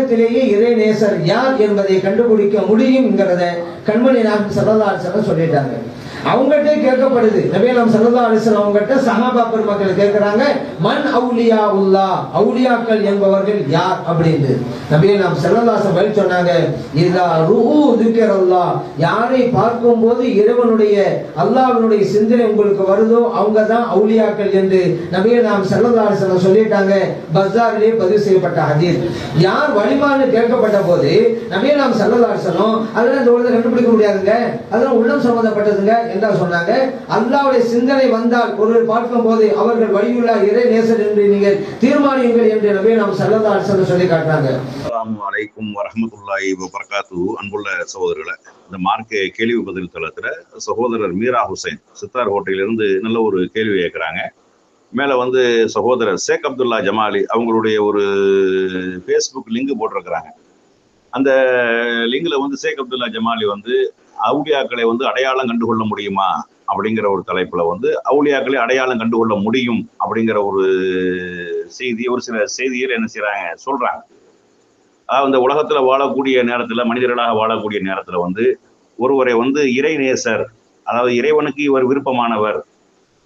உலகத்திலேயே இறைநேசர் யார் என்பதை கண்டுபிடிக்க முடியுங்கிறத கண்மணி நாம் சரதாசன சொல்லிட்டாங்க. அவங்ககிட்ட கேட்கப்படுது. நபியலாம் சல்லா அலிஸ்லாம் அவங்ககிட்ட சஹாபா பெருமக்கள் கேட்கிறாங்க மண் அவுலியா உல்லா அவுலியாக்கள் என்பவர்கள் யார்? அப்படின்னு. நபியலாம் செல்லதாசன் பதில் சொன்னாங்க இதா ருஹு திக்கரல்லா யாரை பார்க்கும் போது இறைவனுடைய அல்லாவினுடைய சிந்தனை உங்களுக்கு வருதோ அவங்க தான் அவுலியாக்கள் என்று நபியலாம் செல்லதாசன் சொல்லிட்டாங்க. பஸாரிலே பதிவு செய்யப்பட்ட ஹதீர் யார் வழிமான்னு கேட்கப்பட்ட போது நபியலாம் செல்லதாசனம் அதெல்லாம் இந்த உலகத்தை கண்டுபிடிக்க முடியாதுங்க. அதெல்லாம் உள்ளம் சம்பந்தப்பட்டதுங்க என்றா சொன்னாங்க. அல்லாவுடைய சிந்தனை வந்தால் ஒருவர் பார்க்கும் போது அவர்கள் வழியுள்ள இறை நேசர் என்று நீங்கள் தீர்மானியுங்கள் என்று நபி நாம் செல்லதாசன் சொல்லி காட்டுறாங்க. அலைக்கும் வரமத்துல்லாய் வபரகாத்து அன்புள்ள சகோதரர்களை இந்த மார்க்க கேள்வி பதில் தளத்தில் சகோதரர் மீரா ஹுசைன் சித்தார் ஹோட்டலிலிருந்து நல்ல ஒரு கேள்வி கேட்குறாங்க. மேல வந்து சகோதரர் ஷேக் அப்துல்லா ஜமாலி அவங்களுடைய ஒரு ஃபேஸ்புக் லிங்க் போட்டிருக்கிறாங்க. அந்த லிங்கில் வந்து ஷேக் அப்துல்லா ஜமாலி வந்து அவுலியாக்களை வந்து அடையாளம் கண்டுகொள்ள முடியுமா? அப்படிங்கிற ஒரு தலைப்பில் வந்து அவுலியாக்களை அடையாளம் கண்டுகொள்ள முடியும் அப்படிங்கிற ஒரு செய்தி ஒரு சில செய்தியில் என்ன செய்கிறாங்க சொல்கிறாங்க அதாவது இந்த உலகத்தில் வாழக்கூடிய நேரத்தில் மனிதர்களாக வாழக்கூடிய நேரத்தில் வந்து ஒருவரை வந்து இறைநேசர் அதாவது இறைவனுக்கு இவர் விருப்பமானவர்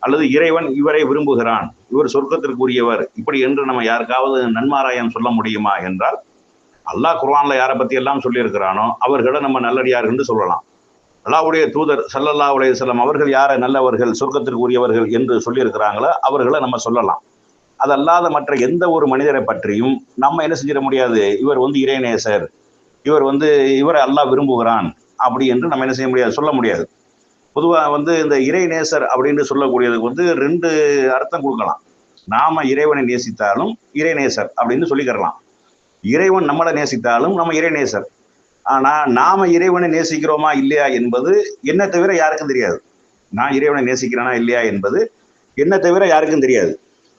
அல்லது இறைவன் இவரை விரும்புகிறான். இவர் சொர்க்கத்திற்குரியவர். இப்படி என்று நம்ம யாருக்காவது நன்மாராயம் சொல்ல முடியுமா என்றால் அல்லாஹ் குர்ஆன்ல யாரை பத்தி எல்லாம் சொல்லியிருக்கிறானோ அவர்களை நம்ம நல்லடியார் என்று சொல்லலாம். அல்லாவுடைய தூதர் சல்லல்லா அலைஹிஸ்ஸலாம் அவர்கள் யாரை நல்லவர்கள் சொர்க்கத்திற்குரியவர்கள் என்று சொல்லியிருக்கிறாங்களோ அவர்களை நம்ம சொல்லலாம். அதல்லாத மற்ற எந்த ஒரு மனிதரை பற்றியும் நம்ம என்ன செஞ்சிட முடியாது? இவர் வந்து இறைநேசர். இவர் வந்து இவரை அல்லாஹ் விரும்புகிறான். அப்படி என்று நம்ம என்ன செய்ய முடியாது? சொல்ல முடியாது. பொதுவாக வந்து இந்த இறைநேசர் அப்படின்னு சொல்லக்கூடியதுக்கு வந்து ரெண்டு அர்த்தம் கொடுக்கலாம். நாம இறைவனை நேசித்தாலும் இறைநேசர் அப்படின்னு சொல்லிக்கிறலாம் இறைவன் நம்மளை நேசித்தாலும் நம்ம இறைநேசர் ஆனால் நாம இறைவனை நேசிக்கிறோமா இல்லையா என்பது என்ன தவிர யாருக்கும் தெரியாது. நான் இறைவனை நேசிக்கிறேனா இல்லையா என்பது என்ன தவிர யாருக்கும் தெரியாது.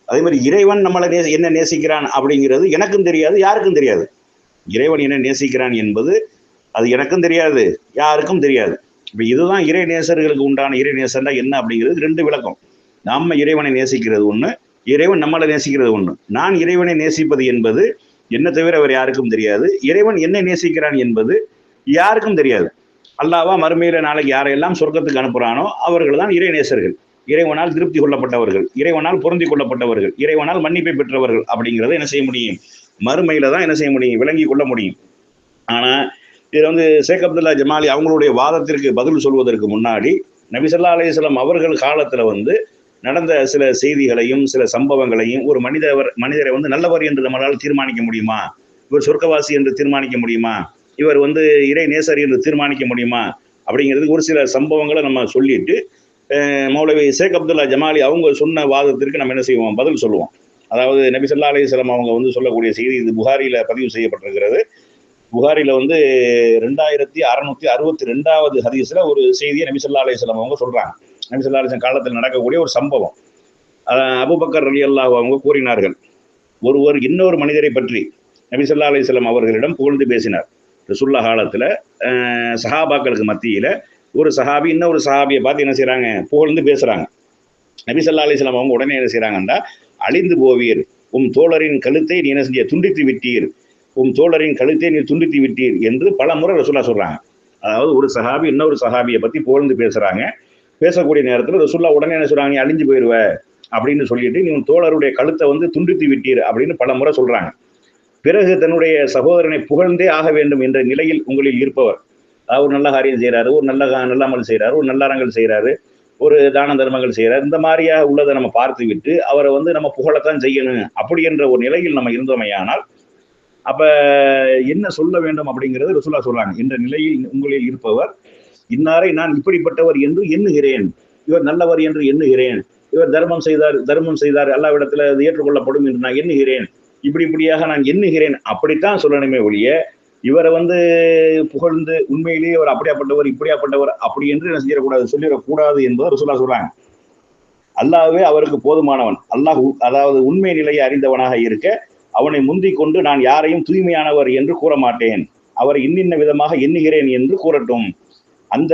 அதே மாதிரி இறைவன் நம்மளை நே என்ன நேசிக்கிறான் அப்படிங்கிறது எனக்கும் தெரியாது யாருக்கும் தெரியாது. இறைவன் என்ன நேசிக்கிறான் என்பது அது எனக்கும் தெரியாது யாருக்கும் தெரியாது. இப்போ இதுதான் இறை நேசர்களுக்கு உண்டான இறை நேசர்னா என்ன அப்படிங்கிறது ரெண்டு விளக்கம். நம்ம இறைவனை நேசிக்கிறது ஒன்று இறைவன் நம்மளை நேசிக்கிறது ஒன்று நான் இறைவனை நேசிப்பது என்பது என்ன தவிர அவர் யாருக்கும் தெரியாது. இறைவன் என்ன நேசிக்கிறான் என்பது யாருக்கும் தெரியாது. அல்லாவா மறுமையில நாளைக்கு யாரையெல்லாம் சொர்க்கத்துக்கு அனுப்புகிறானோ அவர்கள் தான் இறை நேசர்கள். இறைவனால் திருப்தி கொள்ளப்பட்டவர்கள் இறைவனால் பொருந்தி கொள்ளப்பட்டவர்கள் இறைவனால் மன்னிப்பை பெற்றவர்கள் அப்படிங்கிறத என்ன செய்ய முடியும்? மறுமையில தான் என்ன செய்ய முடியும்? விளங்கி கொள்ள முடியும். ஆனால் இதில் வந்து ஷேக் அப்துல்லா ஜமாலி அவங்களுடைய வாதத்திற்கு பதில் சொல்வதற்கு முன்னாடி நபிசல்லா அலையம் அவர்கள் காலத்தில் வந்து நடந்த சில செய்திகளையும் சில சம்பவங்களையும் ஒரு மனிதவர் மனிதரை வந்து நல்லவர் என்று நம்மளால் தீர்மானிக்க முடியுமா? இவர் சொர்க்கவாசி என்று தீர்மானிக்க முடியுமா? இவர் வந்து இறை நேசர் என்று தீர்மானிக்க முடியுமா? அப்படிங்கிறதுக்கு ஒரு சில சம்பவங்களை நம்ம சொல்லிட்டு மௌலவி ஷேக் அப்துல்லா ஜமாலி அவங்க சொன்ன வாதத்திற்கு நம்ம என்ன செய்வோம்? பதில் சொல்லுவோம். அதாவது நபி ஸல்லல்லாஹு அவங்க வந்து சொல்லக்கூடிய செய்தி இது புகாரியில் பதிவு செய்யப்பட்டிருக்கிறது. புகாரில வந்து ரெண்டாயிரத்தி அறுநூத்தி அறுபத்தி ரெண்டாவது ஹதீஸ்ல ஒரு செய்தியை நபி ஸல்லல்லாஹு அலைஹி அவங்க சொல்றாங்க. நபி ஸல்லல்லாஹு காலத்தில் நடக்கக்கூடிய ஒரு சம்பவம். அபுபக்கர் அலி அல்லாஹ் அவங்க கூறினார்கள். ஒருவர் இன்னொரு மனிதரை பற்றி நபி ஸல்லல்லாஹு அவர்களிடம் புகழ்ந்து பேசினார். ரசுல்லா காலத்துல சஹாபாக்களுக்கு மத்தியில ஒரு சஹாபி இன்னொரு சஹாபியை பார்த்து என்ன செய்கிறாங்க புகழ்ந்து பேசுறாங்க. நபி ஸல்லல்லாஹு அலிஸ்லாம் அவங்க உடனே என்ன செய்றாங்கன்னா அழிந்து போவீர். உம் தோழரின் கழுத்தை நீ என்ன செஞ்ச துண்டித்து விட்டீர். உன் தோழரின் கழுத்தை நீ துண்டித்து விட்டீர் என்று பல முறை ரசுல்லா சொல்றாங்க. அதாவது ஒரு சஹாபி இன்னொரு சஹாபியை பத்தி புகழ்ந்து பேசுறாங்க. பேசக்கூடிய நேரத்தில் ரசுல்லா உடனே என்ன சொல்றாங்க நீ அழிஞ்சு போயிடுவ அப்படின்னு சொல்லிட்டு நீ உன் தோழருடைய கழுத்தை வந்து துண்டித்து விட்டீர் அப்படின்னு பல முறை சொல்றாங்க. பிறகு தன்னுடைய சகோதரனை புகழ்ந்தே ஆக வேண்டும் என்ற நிலையில் உங்களில் இருப்பவர். ஒரு நல்ல காரியம் செய்கிறாரு ஒரு நல்ல கா- நல்ல அமல் செய்றாரு ஒரு நல்ல செய்கிறாரு ஒரு தான தர்மங்கள் செய்கிறார் இந்த மாதிரியா உள்ளதை நம்ம பார்த்து விட்டு அவரை வந்து நம்ம புகழத்தான் செய்யணும் அப்படி என்ற ஒரு நிலையில் நம்ம இருந்தோமையானால் அப்ப என்ன சொல்ல வேண்டும் அப்படிங்கிறது ரசூலா சொல்றாங்க. இந்த நிலையில் உங்களில் இருப்பவர் இன்னாரை நான் இப்படிப்பட்டவர் என்று எண்ணுகிறேன். இவர் நல்லவர் என்று எண்ணுகிறேன். இவர் தர்மம் செய்தார் தர்மம் செய்தார் அல்லாவிடத்துல அது ஏற்றுக்கொள்ளப்படும் என்று நான் எண்ணுகிறேன். இப்படி இப்படியாக நான் எண்ணுகிறேன். அப்படித்தான் சொல்லணுமே ஒழிய இவரை வந்து புகழ்ந்து உண்மையிலேயே அவர் அப்படியாப்பட்டவர் இப்படியாப்பட்டவர் அப்படி என்று என்ன செய்யக்கூடாது சொல்லிடக்கூடாது என்பதை ரசூலா சொல்றாங்க. அல்லாஹ்வே அவருக்கு போதுமானவன். அல்லாஹ் உ- அதாவது உண்மை நிலையை அறிந்தவனாக இருக்க அவனை முந்திக் கொண்டு நான் யாரையும் தூய்மையானவர் என்று கூற மாட்டேன் அவர் இன்னின்ன விதமாக எண்ணுகிறேன் என்று கூறட்டும். அந்த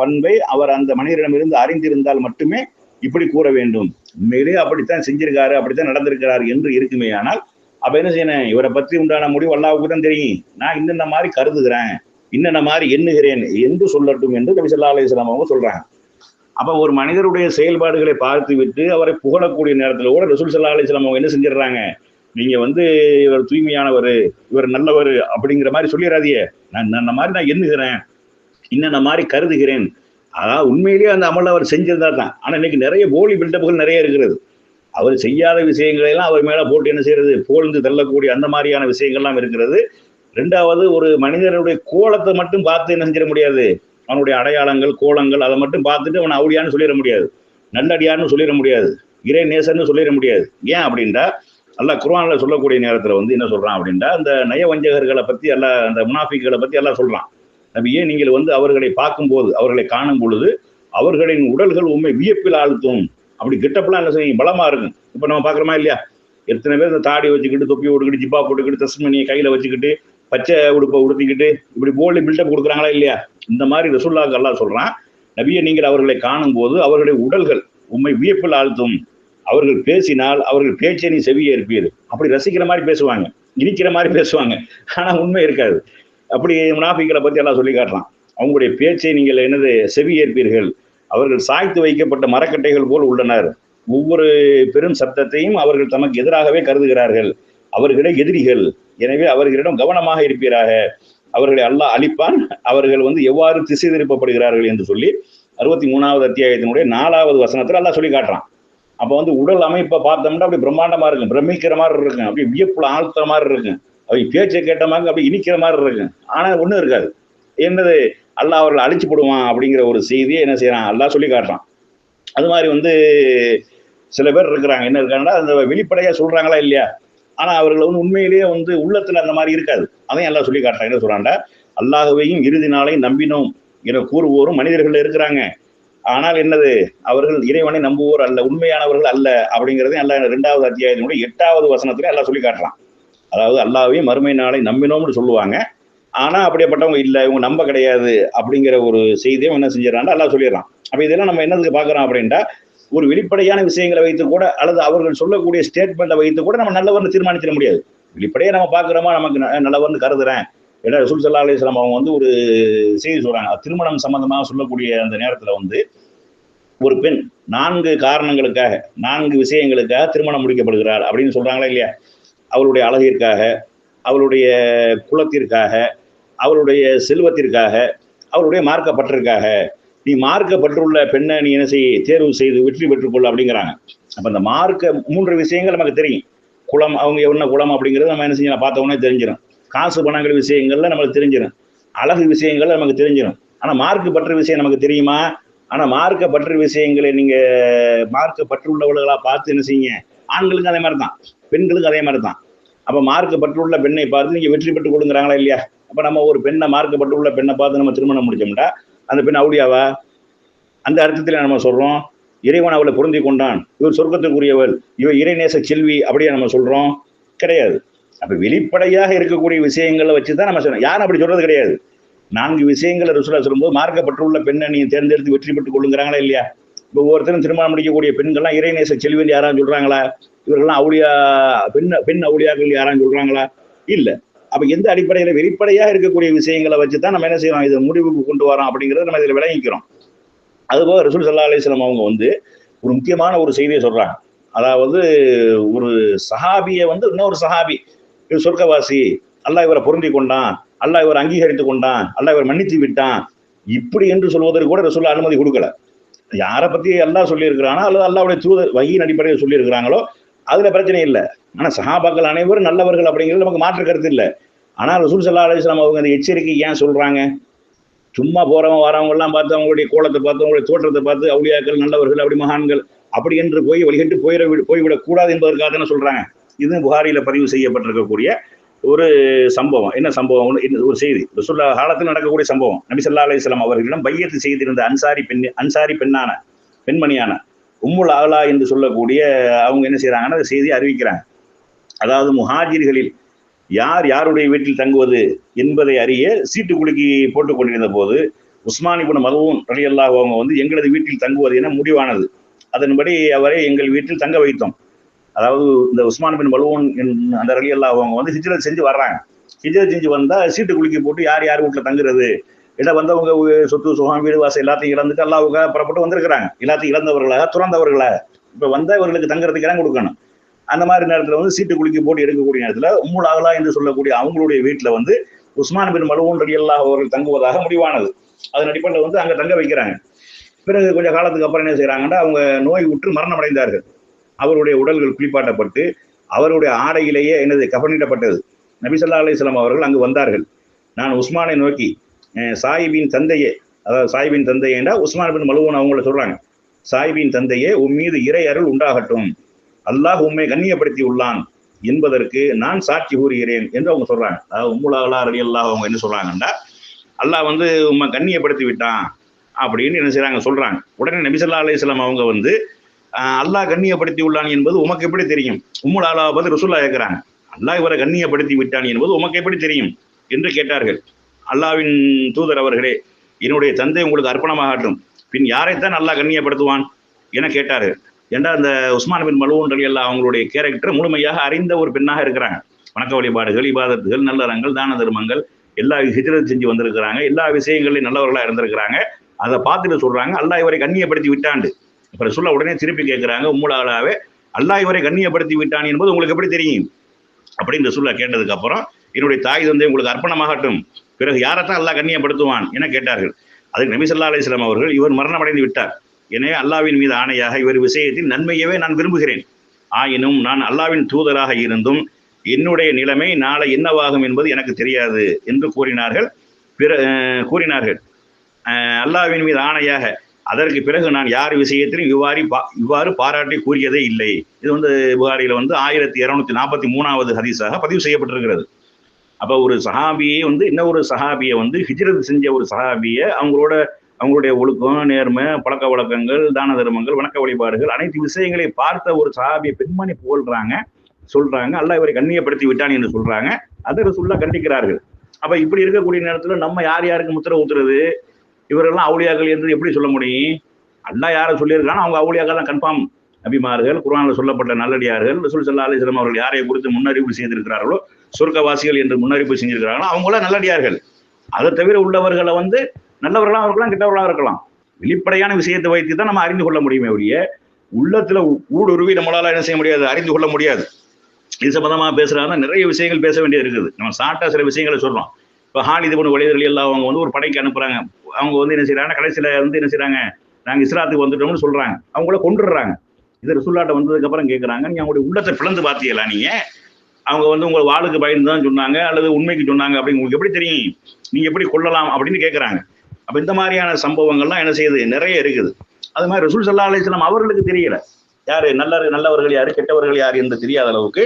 பண்பை அவர் அந்த மனிதரிடமிருந்து அறிந்திருந்தால் மட்டுமே இப்படி கூற வேண்டும். உண்மையிலே அப்படித்தான் செஞ்சிருக்காரு அப்படித்தான் நடந்திருக்கிறார் என்று இருக்குமே. ஆனால் அப்ப என்ன செய்யணும்? இவரை பற்றி உண்டான முடிவு அல்லாவுக்கு தான் தெரியும். நான் இன்னென்ன மாதிரி கருதுகிறேன் இன்னென்ன மாதிரி எண்ணுகிறேன் என்று சொல்லட்டும் என்று நபி ஸல்லல்லாஹு அலைஹி அவங்க சொல்றாங்க. அப்ப ஒரு மனிதருடைய செயல்பாடுகளை பார்த்து விட்டு அவரை புகழக்கூடிய நேரத்தில் கூட ரசூல் சல்லா அலிஸ்லாம் அவங்க என்ன செஞ்சிடுறாங்க? நீங்க வந்து இவர் தூய்மையானவர் இவர் நல்லவர் அப்படிங்கிற மாதிரி சொல்லிடாதியே நான் இந்த மாதிரி நான் எண்ணுகிறேன். இன்னென்ன மாதிரி கருதுகிறேன். அதான் உண்மையிலேயே அந்த அமல் அவர் செஞ்சிருந்தா தான். ஆனால் இன்னைக்கு நிறைய போலி பில்டப்புகள் நிறைய இருக்கிறது. அவர் செய்யாத விஷயங்களை எல்லாம் அவர் மேலே போட்டு என்ன செய்யறது? புகழ்ந்து தள்ளக்கூடிய அந்த மாதிரியான விஷயங்கள்லாம் இருக்கிறது. ரெண்டாவது ஒரு மனிதனுடைய கோலத்தை மட்டும் பார்த்து என்ன செஞ்சிட முடியாது. அவனுடைய அடையாளங்கள் கோலங்கள் அதை மட்டும் பார்த்துட்டு அவனை அவுடியான்னு சொல்லிட முடியாது. நல்லடியான்னு சொல்லிட முடியாது. இறை நேசன்னு சொல்லிட முடியாது. ஏன் அப்படின்டா அல்லாஹ் குர்ஆன்ல சொல்லக்கூடிய நேரத்துல வந்து என்ன சொல்றான் அப்படின்னா அந்த நயவஞ்சகர்களை பத்தி எல்லாம் அந்த முனாஃபிக்களை பத்தி எல்லாம் சொல்றான். நபியே நீங்கள் வந்து அவர்களை பார்க்கும்போது அவர்களை காணும் பொழுது அவர்களின் உடல்கள் உண்மை வியப்பில் ஆழ்த்தும். அப்படி கிட்டப்பெல்லாம் என்ன செய்யும் பலமா இருக்கும். இப்ப நம்ம பாக்குறோமா இல்லையா? எத்தனை பேர் இந்த தாடி வச்சுக்கிட்டு தொப்பி போட்டுக்கிட்டு ஜிப்பா போட்டுக்கிட்டு தஸ்மணியை கையில வச்சுக்கிட்டு பச்சை உடுப்பை உடுத்திக்கிட்டு இப்படி போல்டு பில்டப் கொடுக்குறாங்களா இல்லையா? இந்த மாதிரி ரசுல்லாக்கு அல்லாஹ் சொல்றான். நபியை நீங்கள் அவர்களை காணும் போது அவர்களுடைய உடல்கள் உண்மை வியப்பில் ஆழ்த்தும். அவர்கள் பேசினால் அவர்கள் பேச்சை நீ செவியே இருப்பீர் அப்படி ரசிக்கிற மாதிரி பேசுவாங்க. இனிக்கிற மாதிரி பேசுவாங்க. ஆனால் உண்மை இருக்காது. அப்படி முனாஃபிக்களை பற்றி எல்லாம் சொல்லி காட்டலாம். அவங்களுடைய பேச்சை நீங்கள் என்னது செவி ஏற்பீர்கள். அவர்கள் சாய்த்து வைக்கப்பட்ட மரக்கட்டைகள் போல் உள்ளனர். ஒவ்வொரு பெரும் சத்தத்தையும் அவர்கள் தமக்கு எதிராகவே கருதுகிறார்கள். அவர்களே எதிரிகள். எனவே அவர்களிடம் கவனமாக இருப்பீராக. அவர்களை அல்லாஹ் அழிப்பான். அவர்கள் வந்து எவ்வாறு திசை திருப்பப்படுகிறார்கள் என்று சொல்லி அறுபத்தி மூணாவது அத்தியாயத்தினுடைய நாலாவது வசனத்தில் அல்லாஹ் சொல்லி காட்டுறான். அப்ப வந்து உடல் அமைப்பை பார்த்தோம்னா அப்படி பிரம்மாண்டமா இருக்கும். பிரமிக்கிற மாதிரி இருக்கும். அப்படி வியப்புல ஆழ்த்துற மாதிரி இருக்கும். அப்படி பேச்சை கேட்ட மாதிரி அப்படி இனிக்கிற மாதிரி இருக்கும். ஆனா ஒண்ணும் இருக்காது. என்னது? அல்லாஹ் அவர்களை அழிச்சு போடுவான் அப்படிங்கிற ஒரு செய்தியை என்ன செய்யறான்? அல்லாஹ் சொல்லி காட்டுறான். அது மாதிரி வந்து சில பேர் இருக்கிறாங்க. என்ன இருக்காங்கன்னா அந்த வெளிப்படையா சொல்றாங்களா இல்லையா? ஆனா அவர்கள் வந்து உண்மையிலேயே வந்து உள்ளத்துல அந்த மாதிரி இருக்காது. அதையும் எல்லாம் சொல்லி காட்டுறாங்க என்ன சொல்றாண்டா அல்லாஹுவையும் இறுதி நாளையும் நம்பினோம் என கூறுவோரும் மனிதர்கள் இருக்கிறாங்க. ஆனால் என்னது? அவர்கள் இறைவனை நம்புவோர் அல்ல உண்மையானவர்கள் அல்ல அப்படிங்கிறது அல்ல ரெண்டாவது அத்தியாயத்தினுடைய எட்டாவது வசனத்துல எல்லாம் சொல்லி காட்டுறான். அதாவது அல்லாவையும் மறுமை நாளை நம்பினோம்னு சொல்லுவாங்க. ஆனா அப்படிப்பட்டவங்க இல்லை இவங்க நம்ப கிடையாது அப்படிங்கிற ஒரு செய்தியும் என்ன செஞ்சிடறான் அல்லாஹ் சொல்லிடுறான். அப்ப இதெல்லாம் நம்ம என்னதுக்கு பாக்குறோம் அப்படின்ட்டா ஒரு வெளிப்படையான விஷயங்களை வைத்து கூட அல்லது அவர்கள் சொல்லக்கூடிய ஸ்டேட்மெண்ட்டை வைத்து கூட நம்ம நல்லவர்னு தீர்மானிச்சிட முடியாது. வெளிப்படையா நம்ம பாக்குறோமா நமக்கு ந- நல்லவர்னு கருதுறேன். ஏன்னா ரசூல் சல்லா அலிஸ்லாம் அவங்க வந்து ஒரு செய்தி சொல்றாங்க. திருமணம் சம்பந்தமாக சொல்லக்கூடிய அந்த நேரத்தில் வந்து ஒரு பெண் நான்கு காரணங்களுக்காக நான்கு விஷயங்களுக்காக திருமணம் முடிக்கப்படுகிறாள் அப்படின்னு சொல்கிறாங்களா இல்லையா? அவளுடைய அழகிற்காக அவளுடைய குலத்திற்காக அவளுடைய செல்வத்திற்காக அவளுடைய மார்க்கப்பட்டிற்காக நீ மார்க்கப்பட்டுள்ள பெண்ணை நீ என்ன செய்ய தேர்வு செய்து வெற்றி பெற்றுக்கொள்ள அப்படிங்கிறாங்க. அப்போ அந்த மார்க்க மூன்று விஷயங்கள் நமக்கு தெரியும். குளம் அவங்க என்ன குளம் அப்படிங்கிறது நம்ம என்ன செய்யலாம் பார்த்த உடனே தெரிஞ்சிடும் காசு பணங்கள் விஷயங்கள்ல நம்மளுக்கு தெரிஞ்சிடும் அழகு விஷயங்கள்ல நமக்கு தெரிஞ்சிடும் ஆனா மார்க் பற்ற விஷயம் நமக்கு தெரியுமா? ஆனா மார்க்க பற்று விஷயங்களை நீங்க மார்க்க பற்றுள்ளவர்களா பார்த்து என்ன செய்யுங்க? ஆண்களுக்கும் அதே மாதிரி தான். பெண்களுக்கும் அதே மாதிரி தான். அப்ப மார்க்க பற்றுள்ள பெண்ணை பார்த்து நீங்க வெற்றி பெற்று கொடுங்கிறாங்களா இல்லையா? அப்ப நம்ம ஒரு பெண்ணை மார்க்கப்பட்டுள்ள பெண்ணை பார்த்து நம்ம திருமணம் முடிச்சோம்னா அந்த பெண் அவுளியாவா? அந்த அர்த்தத்துல நம்ம சொல்றோம். இறைவன் அவளை பொருந்தி கொண்டான். இவர் சொர்க்கத்துக்குரியவள். இவர் இறைநேச செல்வி அப்படியே நம்ம சொல்றோம். கிடையாது. அப்ப வெளிப்படையாக இருக்கக்கூடிய விஷயங்களை வச்சு தான் நம்ம சொல்றோம் யாரும் அப்படி சொல்றது கிடையாது. நான்கு விஷயங்களை ருசுலா சொல்லும்போது மார்க்கப்பட்டுள்ள பெண்ணை நீ தேர்ந்தெடுத்து வெற்றி பெற்றுக் கொள்ளுங்கிறாங்களா இல்லையா? இப்போ ஒவ்வொருத்தரும் திருமணம் முடிக்கக்கூடிய பெண்கள்லாம் இறைநேச செல்வன் யாராவது சொல்றாங்களா? இவர்கள்லாம் அவுளியா பெண் பெண் அவுளியாக்கள் யாராவது சொல்றாங்களா? இல்லை. அப்போ எந்த அடிப்படையில் வெளிப்படையாக இருக்கக்கூடிய விஷயங்களை வச்சு தான் நம்ம என்ன செய்யறோம்? இதை முடிவுக்கு கொண்டு வரோம் அப்படிங்கிறத நம்ம இதில் விளங்கிக்கிறோம். அதுபோக ரசூல் சல்லா அலிஸ்லாம் அவங்க வந்து ஒரு முக்கியமான ஒரு செய்தியை சொல்றாங்க. அதாவது ஒரு சஹாபியை வந்து இன்னொரு சஹாபி இவர் சொர்க்கவாசி. அல்லாஹ் இவரை பொருந்தி கொண்டான். அல்லாஹ் இவரை அங்கீகரித்து கொண்டான். அல்லாஹ் இவரை மன்னித்து விட்டான். இப்படி என்று சொல்வதற்கு கூட ரசூல்லா அனுமதி கொடுக்கல. யாரை பத்தி அல்லாஹ் சொல்லியிருக்கிறானோ அல்லது அல்லாவுடைய தூத வகையின் அடிப்படையில் சொல்லியிருக்கிறாங்களோ அதுல பிரச்சனை இல்லை. ஆனா சஹாபாக்கள் அனைவரும் நல்லவர்கள் அப்படிங்கிறது நமக்கு மாற்று கருத்து இல்லை. ஆனால் ரசூல் சல்லா அலிஸ்லாம் அவங்க அந்த எச்சரிக்கை ஏன் சொல்றாங்க? சும்மா போறவங்க வரவங்க எல்லாம் பார்த்து அவங்களுடைய கோலத்தை பார்த்து அவங்களுடைய தோற்றத்தை பார்த்து அவுளியாக்கள் நல்லவர்கள் அப்படி மகான்கள் அப்படி என்று போய் வழிகட்டு போயிட போய்விடக் கூடாது என்பதற்காக தானே சொல்றாங்க. இது புகாரியில் பதிவு செய்யப்பட்டிருக்கக்கூடிய ஒரு சம்பவம். என்ன சம்பவம்? ஒரு செய்தி. ரசூல்லா காலத்தில் நடக்கக்கூடிய சம்பவம். நபி ஸல்லல்லாஹு அலைஹி அவர்களிடம் பையத்து செய்திருந்த அன்சாரி பெண் அன்சாரி பெண்ணான பெண்மணியான உம்முல் ஆலா என்று சொல்லக்கூடிய அவங்க என்ன செய்கிறாங்கன்னா அந்த செய்தியை அறிவிக்கிறாங்க. அதாவது முஹாஜிர்களில் யார் யாருடைய வீட்டில் தங்குவது என்பதை அறிய சீட்டு குலுக்கி போட்டுக் கொண்டிருந்த போது உஸ்மான் இப்னு ரலி அல்லாஹ் அவங்க வந்து எங்களது வீட்டில் தங்குவது என முடிவானது. அதன்படி அவரை எங்கள் வீட்டில் தங்க வைத்தோம். அதாவது இந்த உஸ்மான் பின் மலுவன் அந்த ரலி அவங்க வந்து ஹிஜ்ரத் செஞ்சு வர்றாங்க. ஹிஜ்ரத் செஞ்சு வந்தால் சீட்டு குலுக்கி போட்டு யார் யார் வீட்டில் தங்குறது? இல்லை வந்தவங்க சொத்து சுகம் வீடு வாசல் எல்லாத்தையும் இழந்துட்டு அல்லாவுக்கு புறப்பட்டு வந்திருக்கிறாங்க. எல்லாத்தையும் இழந்தவர்களாக துறந்தவர்களாக இப்போ வந்தவர்களுக்கு தங்குறதுக்கு இடம் கொடுக்கணும். அந்த மாதிரி நேரத்தில் வந்து சீட்டு குலுக்கி போட்டு எடுக்கக்கூடிய நேரத்தில் உம்முல் அகலா என்று சொல்லக்கூடிய அவங்களுடைய வீட்டில் வந்து உஸ்மான் பின் மலுவன் ரலியல்லா அவர்கள் தங்குவதாக முடிவானது. அதன் அடிப்படையில் வந்து அங்கே தங்க வைக்கிறாங்க. பிறகு கொஞ்சம் காலத்துக்கு அப்புறம் என்ன செய்கிறாங்கன்னா அவங்க நோய் உற்று மரணம் அடைந்தார்கள் அவருடைய உடல்கள் குளிப்பாட்டப்பட்டு அவருடைய ஆடையிலேயே எனது கபனிடப்பட்டது நபிசல்லா அலிஸ்லாம் அவர்கள் அங்கு வந்தார்கள். நான் உஸ்மானை நோக்கி அஹ், சாயிபின் தந்தையே அதாவது சாயிபின் தந்தையேண்டா உஸ்மான் பின் மலுவன் அவங்கள சொல்றாங்க. சாயிபின் தந்தையே உன் மீது இறை அருள் உண்டாகட்டும். அல்லாஹ் உண்மை கண்ணியப்படுத்தி உள்ளான் என்பதற்கு நான் சாட்சி கூறுகிறேன் என்று அவங்க சொல்றாங்க. அதாவது உம்முலாலா அலி அல்லாஹ் அவங்க என்ன சொல்றாங்கன்னா அல்லாஹ் வந்து உண்மை கண்ணியப்படுத்தி விட்டான் அப்படின்னு என்ன செய்றாங்க சொல்றாங்க. உடனே நபிசல்லா அலிஸ்லாம் அவங்க வந்து அல்லாஹ் கண்ணியப்படுத்தி உள்ளான் என்பது உமக்கு எப்படி தெரியும்? உம்முல் அல்லாஹ் பார்த்து ரசூல்லா கேட்கிறாங்க அல்லாஹ் இவரை கண்ணியப்படுத்தி விட்டான் என்பது உமக்கு எப்படி தெரியும்? என்று கேட்டார்கள். அல்லாஹ்வின் தூதர் அவர்களே என்னுடைய தந்தை உங்களுக்கு அர்ப்பணமாகட்டும் பின் யாரைத்தான் அல்லாஹ் கண்ணியப்படுத்துவான் என கேட்டார்கள் ஏண்டா அந்த உஸ்மான் பின் மலுவன் ரலி அவங்களுடைய கேரக்டர் முழுமையாக அறிந்த ஒரு பெண்ணாக இருக்கிறாங்க. வணக்க வழிபாடுகள் இபாதத்துகள் நல்லறங்கள் தான தர்மங்கள் எல்லா ஹிஜரத் செஞ்சு வந்திருக்கிறாங்க. எல்லா விஷயங்களையும் நல்லவர்களாக இருந்திருக்கிறாங்க. அதை பார்த்துட்டு சொல்றாங்க. அல்லாஹ் இவரை கண்ணியப்படுத்தி விட்டாண்டு. இப்போ சொல்ல உடனே திருப்பி கேட்குறாங்க உம்முலாலாவே அல்லாஹ் இவரை கண்ணியப்படுத்தி விட்டான் என்பது உங்களுக்கு எப்படி தெரியும்? அப்படின்னு சொல்ல கேட்டதுக்கு அப்புறம் என்னுடைய தாய் தந்தை உங்களுக்கு அர்ப்பணமாகட்டும். பிறகு யாரைத்தான் அல்லாஹ் கண்ணியப்படுத்துவான்? என கேட்டார்கள். அதுக்கு நபி ஸல்லல்லாஹு அவர்கள் இவர் மரணமடைந்து விட்டார். எனவே அல்லாவின் மீது ஆணையாக இவர் விஷயத்தில் நன்மையவே நான் விரும்புகிறேன். ஆயினும் நான் அல்லாஹ்வின் தூதராக இருந்தும் என்னுடைய நிலைமை நாளை என்னவாகும் என்பது எனக்கு தெரியாது என்று கூறினார்கள். பிற கூறினார்கள். அல்லாவின் அல்லாஹ்வின் மீது ஆணையாக அதற்கு பிறகு நான் யார் விஷயத்திலும் இவ்வாறு பா- இவ்வாறு பாராட்டி கூறியதே இல்லை. இது வந்து புகாரியில் வந்து ஆயிரத்தி இருநூத்தி நாற்பத்தி மூணாவது ஹதீஸாக பதிவு செய்யப்பட்டிருக்கிறது. அப்போ ஒரு சஹாபியை வந்து இன்னொரு சஹாபியை வந்து ஹிஜ்ரத் செஞ்ச ஒரு சஹாபியை அவங்களோட அவங்களுடைய ஒழுக்கம் நேர்மை பழக்க வழக்கங்கள் தான தர்மங்கள் வணக்க வழிபாடுகள் அனைத்து விஷயங்களை பார்த்த ஒரு சஹாபியை பெண்மணி புகழ்றாங்க சொல்றாங்க அல்ல இவரை கண்ணியப்படுத்தி விட்டான் என்று சொல்றாங்க. அதை ரசூல்லா கண்டிக்கிறார்கள். அப்ப இப்படி இருக்கக்கூடிய நேரத்துல நம்ம யார் யாருக்கு முத்திரை ஊத்துறது? இவரெல்லாம் அவுளியாக்கள் என்று எப்படி சொல்ல முடியும்? அல்லா யாரை சொல்லியிருக்கானோ அவங்க அவுளியாக்கள் தான் கன்ஃபார்ம் நபிமார்கள் குரானில் சொல்லப்பட்ட நல்லடியார்கள் ரசூல் சல்லா அலிஸ்லாம் அவர்கள் யாரை குறித்து முன்னறிவிப்பு செய்திருக்கிறார்களோ சொர்க்கவாசிகள் என்று முன்னறிவிப்பு செஞ்சிருக்கிறார்களோ அவங்களாம் நல்லடியார்கள். அதை தவிர உள்ளவர்களை வந்து நல்லவர்களாக இருக்கலாம் கெட்டவர்களாக இருக்கலாம். வெளிப்படையான விஷயத்தை வைத்து தான் நம்ம அறிந்து கொள்ள முடியுமே ஒழிய உள்ளத்தில் ஊடுருவி நம்மளால் என்ன செய்ய முடியாது அறிந்து கொள்ள முடியாது. இது சம்பந்தமா பேசுகிறாங்க நிறைய விஷயங்கள் பேச வேண்டியது இருக்குது. நம்ம சாட்டா சில விஷயங்களை சொல்கிறோம் இப்போ ஹாலிது பண்ண வழிதல் எல்லாம் அவங்க வந்து ஒரு படைக்கு அனுப்புறாங்க. அவங்க வந்து என்ன செய்யறாங்க கடைசியில் வந்து என்ன செய்கிறாங்க நாங்கள் இஸ்லாத்துக்கு வந்துட்டோம்னு சொல்கிறாங்க அவங்கள கொண்டுடுறாங்க இது ரசுல்லாட்ட வந்ததுக்கப்புறம் கேட்குறாங்க கேட்கறாங்க நீங்க அவங்களுடைய உள்ளத்தை பிளந்து பார்த்தீங்களா நீங்க? அவங்க வந்து உங்களை வாளுக்கு பயந்து தான் சொன்னாங்க அல்லது உண்மைக்கு சொன்னாங்க அப்படின்னு உங்களுக்கு எப்படி தெரியும்? நீங்க எப்படி கொள்ளலாம் அப்படின்னு கேட்கறாங்க அப்போ இந்த மாதிரியான சம்பவங்கள்லாம் என்ன செய்யுது? நிறைய இருக்குது. அது மாதிரி ரசூல் சல்லா அலிஸ்லாம் அவர்களுக்கு தெரியல. யாரு? நல்ல நல்லவர்கள் யார்? கெட்டவர்கள் யார் என்று தெரியாத அளவுக்கு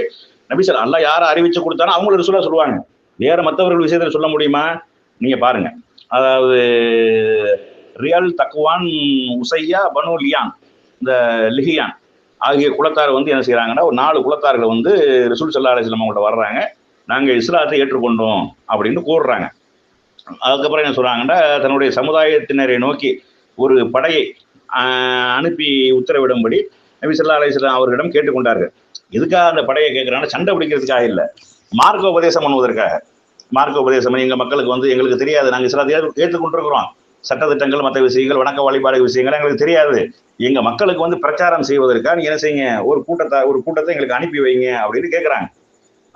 நபி சொல் யாரை அறிவிச்சு கொடுத்தாலும் அவங்களும் ரசூலாக சொல்லுவாங்க. வேற மற்றவர்கள் விஷயத்துல சொல்ல முடியுமா? நீங்க பாருங்க. அதாவது ரியல் தக்குவான் உசையா பனு லியான் இந்த லிஹியான் ஆகிய குலத்தார் வந்து என்ன செய்யறாங்கன்னா ஒரு நாலு குலத்தார்கள் வந்து ரிசுல் சல்லா அலிஸ்லாம் அவங்கள்ட்ட வர்றாங்க. நாங்கள் இஸ்லாத்தை ஏற்றுக்கொண்டோம் அப்படின்னு கூறுறாங்க. அதுக்கப்புறம் என்ன சொல்றாங்கன்னா தன்னுடைய சமுதாயத்தினரை நோக்கி ஒரு படையை அனுப்பி உத்தரவிடும்படி நபி சொல்லா அலைஹி அவர்களிடம் கேட்டுக்கொண்டார்கள். எதுக்காக அந்த படையை கேட்குறாங்கன்னா சண்டை பிடிக்கிறதுக்காக இல்லை. மார்க்க உபதேசம் பண்ணுவதற்காக. மார்க்க உபதேசம் எங்கள் எங்க மக்களுக்கு வந்து எங்களுக்கு தெரியாது. நாங்கள் சில ஏற்றுக்கொண்டிருக்கிறோம். சட்டத்திட்டங்கள் மற்ற விஷயங்கள் வணக்க வழிபாடு விஷயங்கள் எங்களுக்கு தெரியாது. எங்க மக்களுக்கு வந்து பிரச்சாரம் செய்வதற்காக நீங்க என்ன செய்யுங்க? ஒரு கூட்டத்தை ஒரு கூட்டத்தை எங்களுக்கு அனுப்பி வைங்க அப்படின்னு கேட்கறாங்க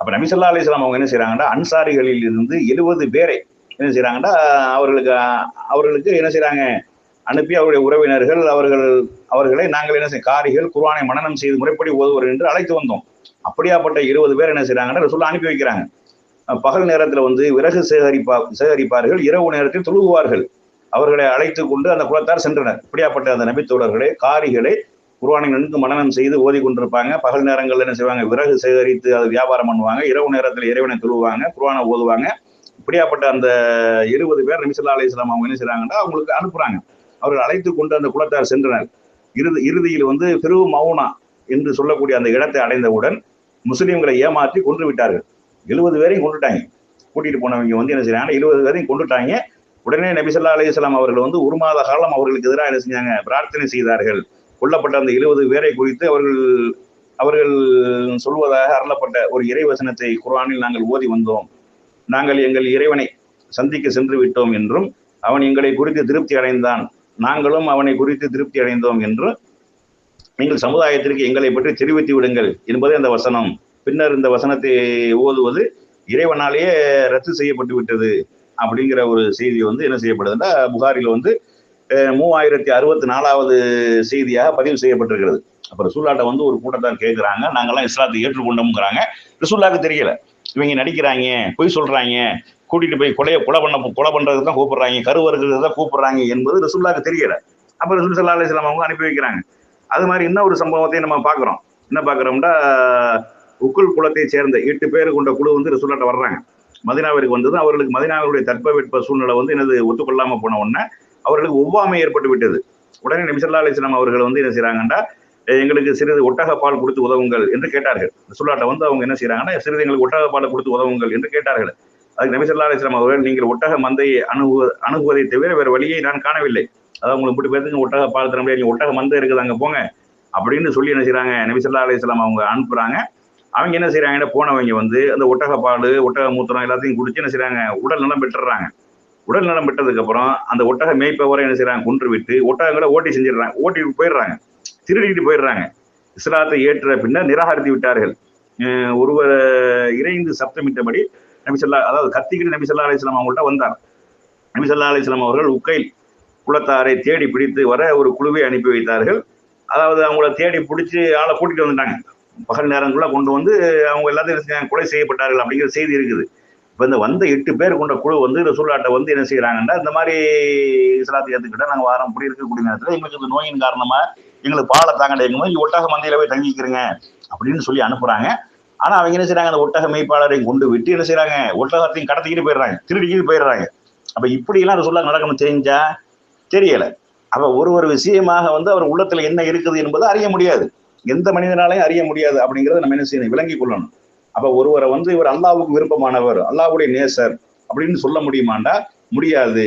அப்ப நபி அலிஸ்லாம் அவங்க என்ன செய்கிறாங்கன்னா அன்சாரிகளில் இருந்து எழுபது பேரை என்ன செய்றாங்கன்னா அவர்களுக்கு அவர்களுக்கு என்ன செய்கிறாங்க அனுப்பி அவருடைய உறவினர்கள் அவர்கள் அவர்களை நாங்கள் என்ன செய்ய காரிகள் குர்வானை மனநம் செய்து முறைப்படி ஓதுவர் என்று அழைத்து வந்தோம். அப்படியாப்பட்ட இருபது பேர் என்ன செய்றாங்கன்னா சொல்ல அனுப்பி வைக்கிறாங்க. பகல் நேரத்துல வந்து விறகு சேகரிப்பா சேகரிப்பார்கள் இரவு நேரத்தில் தொழுகுவார்கள். அவர்களை அழைத்து கொண்டு அந்த குலத்தார் சென்றனர். இப்படியாப்பட்ட அந்த நபித்தோழர்களை காரிகளை குர்ஆனை நன்கு மனநம் செய்து ஓதி கொண்டிருப்பாங்க. பகல் நேரங்கள்ல என்ன செய்வாங்க? விறகு சேகரித்து அதை வியாபாரம் பண்ணுவாங்க. இரவு நேரத்தில் இறைவனை தொழுவாங்க குர்வானை ஓதுவாங்க. இப்படியாப்பட்ட அந்த இருபது பேர் நபிசல்லா அலிஸ்லாம் அவங்க என்ன செய்றாங்கன்னா அவங்களுக்கு அனுப்புறாங்க. அவர்கள் அழைத்து கொண்டு அந்த குலத்தார் சென்றனர். இறுதி இறுதியில் வந்து பெரு மவுனா என்று சொல்லக்கூடிய அந்த இடத்தை அடைந்தவுடன் முஸ்லீம்களை ஏமாற்றி கொன்று விட்டார்கள். எழுபது பேரையும் கொண்டுட்டாங்க கூட்டிட்டு போனவங்க வந்து என்ன செய்யறாங்க எழுபது பேரையும் கொண்டுட்டாங்க உடனே நபிசல்லா அலிஸ்லாம் அவர்கள் வந்து ஒரு மாத காலம் அவர்களுக்கு எதிராக என்ன செஞ்சாங்க? பிரார்த்தனை செய்தார்கள். கொல்லப்பட்ட அந்த எழுபது பேரை குறித்து அவர்கள் அவர்கள் சொல்வதாக அருளப்பட்ட ஒரு இறைவசனத்தை குர்ஆனில் நாங்கள் ஓதி வந்தோம். நாங்கள் எங்கள் இறைவனை சந்திக்க சென்று விட்டோம் என்றும் அவன் எங்களை குறித்து திருப்தி அடைந்தான். நாங்களும் அவனை குறித்து திருப்தி அடைந்தோம் என்று நீங்கள் சமுதாயத்திற்கு எங்களை பற்றி தெரிவித்து விடுங்கள் என்பதே அந்த வசனம். பின்னர் இந்த வசனத்தை ஓதுவது இறைவனாலேயே ரத்து செய்யப்பட்டு விட்டது அப்படிங்கிற ஒரு செய்தி வந்து என்ன செய்யப்படுதுன்னா புகாரில் வந்து மூவாயிரத்தி அறுபத்தி நாலாவது செய்தியாக பதிவு செய்யப்பட்டிருக்கிறது. அப்புறம் ரசூல்லாட்ட வந்து ஒரு கூட்டத்தார் கேட்குறாங்க நாங்கள்லாம் இஸ்லாத்தை ஏற்றுக்கொண்டோம்ங்கிறாங்க. ரசூல்லாக்கு தெரியல. இவங்க நடிக்கிறாங்க பொய் சொல்றாங்க கூட்டிட்டு போய் கொலையை கொலை பண்ண கொலை பண்றதுக்கு தான் கூப்பிடுறாங்க கருவறுக்கிறது தான் கூப்பிடுறாங்க என்பது ரசூல்லாக்கு தெரியல. அப்புறம் ரசூல் சல்லா அலிஸ்லாம் அவங்க அனுப்பி வைக்கிறாங்க. அது மாதிரி இன்னொரு சம்பவத்தையும் நம்ம பார்க்குறோம். என்ன பார்க்குறோம்னா உக்குள் குலத்தை சேர்ந்த எட்டு பேர் கொண்ட குழு வந்து ரிசுல்லாட்ட வர்றாங்க. மதினாவிற்கு வந்ததும் அவர்களுக்கு மதினாவுடைய தட்பவெட்ப சூழ்நிலை வந்து என்னது ஒத்துக்கொள்ளாமல் போன உடனே அவர்களுக்கு ஒவ்வாமை ஏற்பட்டு விட்டது. உடனே நிமிஷல்லா அலிஸ்லாம் அவர்கள் வந்து என்ன செய்கிறாங்கன்னா எங்களுக்கு சிறிது ஒட்டக பால் கொடுத்து உதவுங்கள் என்று கேட்டார்கள். ரசூல்லாட்ட வந்து அவங்க என்ன செய்கிறாங்கன்னா சிறிது எங்களுக்கு ஒட்டக பால் கொடுத்து உதவுங்கள் என்று கேட்டார்கள். அதுக்கு நபிசல்லா அலிஸ்லாம் அவர்கள் நீங்கள் ஒட்டக மந்தையை அணுகு அணுகுவதை தவிர வேறு வழியை நான் காணவில்லை. அதாவது உங்களுக்கு இப்படி பேருக்கு ஒட்டக பால் தர முடியாது. ஒட்டகம் ஒட்டக இருக்குது அங்கே போங்க. அப்படின்னு சொல்லி என்ன செய்கிறாங்க நபிசல்லா அலிஸ்லாம் அவங்க அனுப்புகிறாங்க அவங்க என்ன செய்கிறாங்கன்னா போனவங்க வந்து அந்த ஒட்டக பால் ஒட்டக மூத்திரம் எல்லாத்தையும் குடிச்சு என்ன செய்கிறாங்க உடல் நலம் பெற்றுறாங்க. உடல் நலம் பெற்றதுக்கப்புறம் அந்த ஒட்டக மேய்ப்பவரை என்ன செய்கிறாங்க கொன்று விட்டு ஒட்டகங்களை ஓட்டி செஞ்சிடுறாங்க. ஓட்டிட்டு போயிடுறாங்க. திருடிக்கிட்டு போயிடுறாங்க. இஸ்லாத்தை ஏற்ற பின்னர் நிராகரித்து விட்டார்கள். ஒருவர் இறைந்து சப்தமிட்டபடி நபிசல்லா அதாவது கத்திக்கிட்டு நபிசல்லா அலிஸ்லாம் அவங்கள்ட்ட வந்தார். நபிசல்லா அலிஸ்லாம் அவர்கள் உக்கைல் குலத்தாரை தேடி பிடித்து வர ஒரு குழுவை அனுப்பி வைத்தார்கள். அதாவது அவங்கள தேடி பிடிச்சி ஆளை கூட்டிட்டு வந்துட்டாங்க. பகல் நேரங்குள்ள கொண்டு வந்து அவங்க எல்லாத்தையும் கொலை செய்யப்பட்டார்கள் அப்படிங்கிற செய்தி இருக்குது. இப்போ இந்த வந்த எட்டு பேர் கொண்ட குழு வந்து ரசூல்லாட்டை வந்து என்ன செய்கிறாங்கன்னா இந்த மாதிரி இஸ்லாத்தை ஏற்றுக்கிட்டா நாங்கள் வாரம் இப்படி இருக்கக்கூடிய நேரத்தில் எங்களுக்கு இந்த நோயின் காரணமாக எங்களுக்கு பாலை தாங்க போது இங்க ஒட்டக மந்தையில் போய் தங்கிக்கிறீங்க அப்படின்னு சொல்லி அனுப்புகிறாங்க ஆனால் அவங்க என்ன செய்கிறாங்க அந்த ஒட்டக மெய்ப்பாளரையும் கொண்டு விட்டு என்ன செய்கிறாங்க ஒட்டகத்தையும் கடத்திக்கிட்டு போயிடுறாங்க திருடிக்கிட்டு போயிடுறாங்க. அப்போ இப்படியெல்லாம் அந்த ரசூல்லா நடக்கணும் தெரிஞ்சால் தெரியலை. அப்போ ஒரு ஒரு விஷயமாக வந்து அவர் உள்ளத்துல என்ன இருக்குது என்பதை அறிய முடியாது. எந்த மனிதனாலையும் அறிய முடியாது அப்படிங்கிறத நம்ம என்ன செய்யணும்? விளங்கி கொள்ளணும். அப்ப ஒருவரை வந்து இவர் அல்லாவுக்கு விருப்பமானவர் அல்லாஹ்வுடைய நேசர் அப்படின்னு சொல்ல முடியுமாண்டா? முடியாது.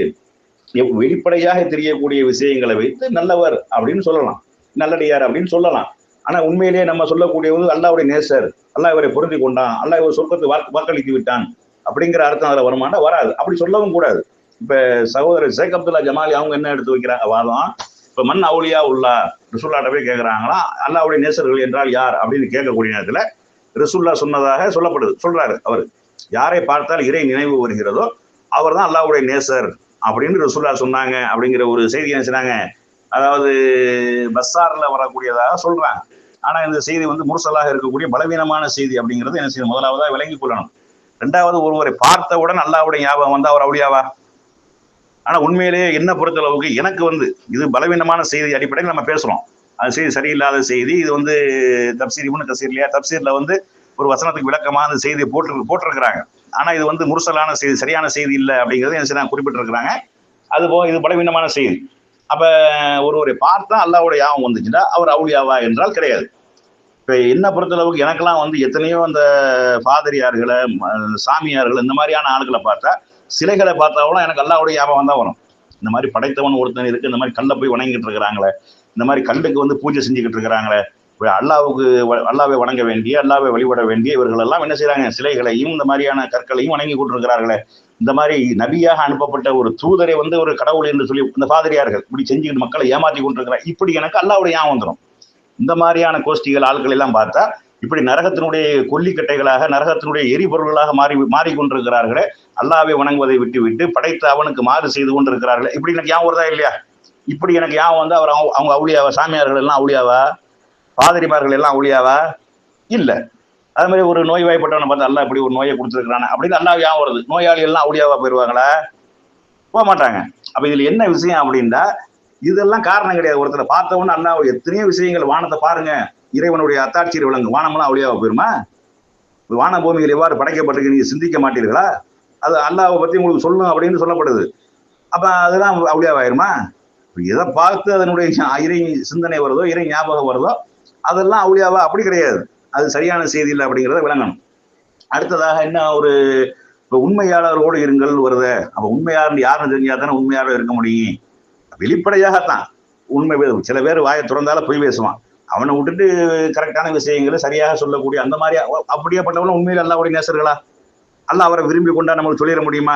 வெளிப்படையாக தெரியக்கூடிய விஷயங்களை வைத்து நல்லவர் அப்படின்னு சொல்லலாம். நல்லடியார் அப்படின்னு சொல்லலாம். ஆனா உண்மையிலேயே நம்ம சொல்லக்கூடியவர் அல்லாவுடைய நேசர். அல்லாஹ் இவரை பொருந்தி கொண்டான். அல்லா இவர் சொர்க்கத்தை வாக்களித்து விட்டான். அப்படிங்கிற அர்த்தம் அதில் வருமானா வராது. அப்படி சொல்லவும் கூடாது. இப்ப சகோதரர் ஷேக் அப்துல்லா ஜமாலி அவங்க என்ன எடுத்து வைக்கிறாங்க வாதம் இப்ப மண் அவுளியா உள்ளா ரிசுல்லாட்ட போய் கேட்குறாங்களா அல்லாவுடைய நேசர்கள் என்றால் யார்? அப்படின்னு கேட்கக்கூடிய நேரத்துல ரிசுல்லா சொன்னதாக சொல்லப்படுது. சொல்றாரு அவர். யாரை பார்த்தால் இறை நினைவு வருகிறதோ அவர் தான் அல்லாவுடைய நேசர் அப்படின்னு ரிசுல்லா சொன்னாங்க அப்படிங்கிற ஒரு செய்தி என்ன அதாவது பஸ்ஸாரில் வரக்கூடியதாக சொல்றாங்க. ஆனா இந்த செய்தி வந்து முரசலாக இருக்கக்கூடிய பலவீனமான செய்தி அப்படிங்கிறது என்ன செய்யணும் முதலாவதா விளங்கிக் கொள்ளணும். ரெண்டாவது ஒருவரை பார்த்தவுடன் அல்லாவுடைய ஞாபகம் வந்து அவர் அப்படியாவா ஆனா உண்மையிலேயே என்ன பொறுத்தளவுக்கு எனக்கு வந்து இது பலவீனமான செய்தி அடிப்படையில் நம்ம பேசுறோம். அது செய்தி சரியில்லாத செய்தி இது வந்து தப்சீர் இவனு தப்சீர் இல்லையா? தப்சீர்ல வந்து ஒரு வசனத்துக்கு விளக்கமான செய்தியை போட்டு போட்டிருக்கிறாங்க. ஆனா இது வந்து முரசலான செய்தி சரியான செய்தி இல்லை அப்படிங்கிறது என்ன செய்யறாங்க குறிப்பிட்டிருக்கிறாங்க. அதுபோக இது பலவீனமான செய்தி. அப்ப ஒருவரை பார்த்தா அல்லாவுடைய யாபம் வந்துச்சுன்னா அவர் அவுளியாவா என்றால் கிடையாது. இப்போ என்ன பொறுத்தளவுக்கு எனக்கெல்லாம் வந்து எத்தனையோ அந்த பாதிரியார்களை சாமியார்கள் இந்த மாதிரியான ஆளுகளை பார்த்தா சிலைகளை பார்த்தாலும் எனக்கு அல்லாவுடைய ஞாபகம் தான் வரும். இந்த மாதிரி படைத்தவன் ஒருத்தன் இருக்கு இந்த மாதிரி கல்லை போய் வணங்கிட்டு இருக்கிறாங்களே இந்த மாதிரி கல்லுக்கு வந்து பூஜை செஞ்சுக்கிட்டு இருக்கிறாங்களே அல்லாவுக்கு வ- அல்லாவை வணங்க வேண்டிய அல்லாவை வழிபட வேண்டிய இவர்கள் எல்லாம் என்ன செய்யறாங்க சிலைகளையும் இந்த மாதிரியான கற்களையும் வணங்கி கொண்டிருக்கிறார்களே. இந்த மாதிரி நபியாக அனுப்பப்பட்ட ஒரு தூதரை வந்து ஒரு கடவுள் என்று சொல்லி இந்த பாதிரியார்கள் இப்படி செஞ்சுக்கிட்டு மக்களை ஏமாற்றி கொண்டிருக்கிறார் இப்படி எனக்கு அல்லாவுடைய ஞாபகம் வந்துடும் இந்த மாதிரியான கோஷ்டிகள் ஆட்கள் எல்லாம் பார்த்தா இப்படி நரகத்தினுடைய கொல்லிக்கட்டைகளாக நரகத்தினுடைய எரிபொருள்களாக மாறி மாறிக்கொண்டிருக்கிறார்களே அல்லாவை வணங்குவதை விட்டு விட்டு படைத்த அவனுக்கு மாறு செய்து கொண்டிருக்கிறார்களே. இப்படி எனக்கு ஏன் வருதா இல்லையா? இப்படி எனக்கு ஞாபகம் வந்து அவர் அவங்க அவங்க அவுளியாவா சாமியார்கள் எல்லாம் அவுளியாவா? பாதிரிமார்கள் எல்லாம் அவுளியாவா? இல்லை. அது மாதிரி ஒரு நோய் வாய்ப்பட்டவனை பார்த்து அல்லா இப்படி ஒரு நோயை கொடுத்துருக்கிறானே அப்படின்னு அல்லா ஞாபகம் வருது. நோயாளி எல்லாம் அவுளியாவா போயிடுவாங்களா போக மாட்டாங்க. அப்போ இதில் என்ன விஷயம் அப்படின்னா இதெல்லாம் காரணம் கிடையாது. ஒருத்தரை பார்த்தவொன்னு அண்ணா எத்தனையோ விஷயங்கள் வானத்தை பாருங்க. இறைவனுடைய அத்தாட்சியர் விலங்கு வானமெல்லாம் அவுளியாவா போயிருமா? வான பூமிகள் எவ்வாறு படைக்கப்பட்டிருக்கு நீங்க சிந்திக்க மாட்டீர்களா? அது அல்லாவை பத்தி உங்களுக்கு சொல்லணும் அப்படின்னு சொல்லப்படுது. அப்ப அதெல்லாம் அவளியாவாயிருமா எதை பார்த்து அதனுடைய இறை சிந்தனை வருதோ இறை ஞாபகம் வருதோ அதெல்லாம் அவளியாவா அப்படி கிடையாது. அது சரியான செய்தி இல்லை அப்படிங்கிறத விளங்கணும். அடுத்ததாக என்ன ஒரு இப்போ உண்மையாளரோடு இருங்கள் வருத. அப்ப உண்மையாளர் யாருன்னு தெரிஞ்சா தானே உண்மையாளர் இருக்க முடியும். வெளிப்படையாகத்தான். உண்மை சில பேர் வாயை திறந்தால பொய் பேசுவான். அவனை விட்டுட்டு கரெக்டான விஷயங்களை சரியாக சொல்லக்கூடிய அந்த மாதிரி அப்படியே அப்படியேப்பட்டவனும் உண்மையில் அல்லாவுடைய நேசர்களா? அல்லாஹ் அவரை விரும்பி கொண்டா நமக்கு சொல்லிட முடியுமா?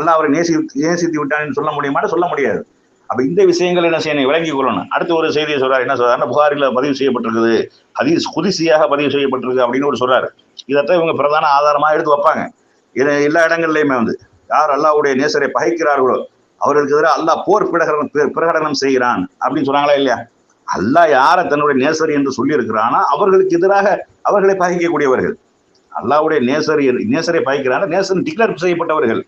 அல்லாஹ் அவரை நேசி நேசித்து விட்டான்னு சொல்ல முடியுமான்னு சொல்ல முடியாது. அப்போ இந்த விஷயங்கள் என்ன செய்யணும்? விளங்கி கொள்ளணும். அடுத்து ஒரு செய்தியை சொல்றாரு. என்ன சொல்றாரு? புகாரில் பதிவு செய்யப்பட்டிருக்குது. ஹதீஸ் குதிசியாக பதிவு செய்யப்பட்டிருக்கு அப்படின்னு ஒரு சொல்றாரு. இதைத்தான் இவங்க பிரதான ஆதாரமாக எடுத்து வைப்பாங்க. இது எல்லா இடங்கள்லையுமே வந்து. யார் அல்லாவுடைய நேசரை பகைக்கிறார்களோ அவர்களுக்கு எதிராக அல்லாஹ் போர் பிரகடனம் பிரகடனம் செய்கிறான் அப்படின்னு சொன்னாங்களா இல்லையா? அல்லாஹ் யாரை தன்னுடைய நேசர் என்று சொல்லியிருக்கிறானா அவர்களுக்கு எதிராக அவர்களை பகைக்கக்கூடியவர்கள். அல்லாவுடைய நேசர் நேசரை பகைக்கிறான நேசர் டிக்ளேர் செய்யப்பட்டவர்கள்.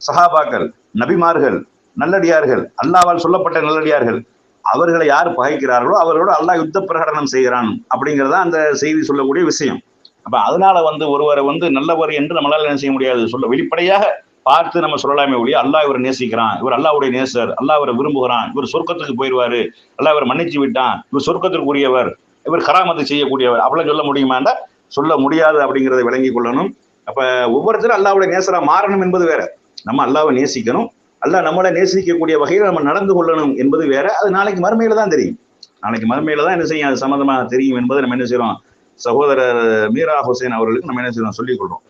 சஹாபாக்கள் நபிமார்கள் நல்லடியார்கள் அல்லாவால் சொல்லப்பட்ட நல்லடியார்கள். அவர்களை யார் பகைக்கிறார்களோ அவர்களோடு அல்லாஹ் யுத்த பிரகடனம் செய்கிறான் அப்படிங்கிறதா அந்த செய்தி சொல்லக்கூடிய விஷயம். அப்ப அதனால வந்து ஒருவரை வந்து நல்லவர் என்று நம்மளால என்ன செய்ய முடியாது? சொல்ல வெளிப்படையாக பார்த்து நம்ம சொல்லலாமே ஒழிய அல்லாஹ் இவரை நேசிக்கிறான். இவர் அல்லாஹ்வுடைய நேசர். அல்லாஹ் இவரை விரும்புகிறான். இவர் சொர்க்கத்துக்கு போயிடுவாரு. அல்லாஹ் இவர் மன்னிச்சு விட்டான். இவர் சொர்க்கத்திற்குரியவர். இவர் கராமத்து செய்யக்கூடியவர். அப்படிலாம் சொல்ல முடியுமாண்டா? சொல்ல முடியாது அப்படிங்கிறத விளங்கி கொள்ளணும். அப்ப ஒவ்வொருத்தரும் அல்லாவுடைய நேசரா மாறணும் என்பது வேற. நம்ம அல்லாவை நேசிக்கணும். அல்லாஹ் நம்மளை நேசிக்கக்கூடிய வகையில் நம்ம நடந்து கொள்ளணும் என்பது வேற. அது நாளைக்கு மறுமையில தான் தெரியும். நாளைக்கு மறுமையில தான் என்ன செய்யும்? அது சம்மந்தமாக தெரியும் என்பதை நம்ம என்ன செய்யறோம் சகோதரர் மீரா ஹுசேன் அவர்களுக்கு நம்ம என்ன செய்யறோம் சொல்லிக் கொள்றோம்.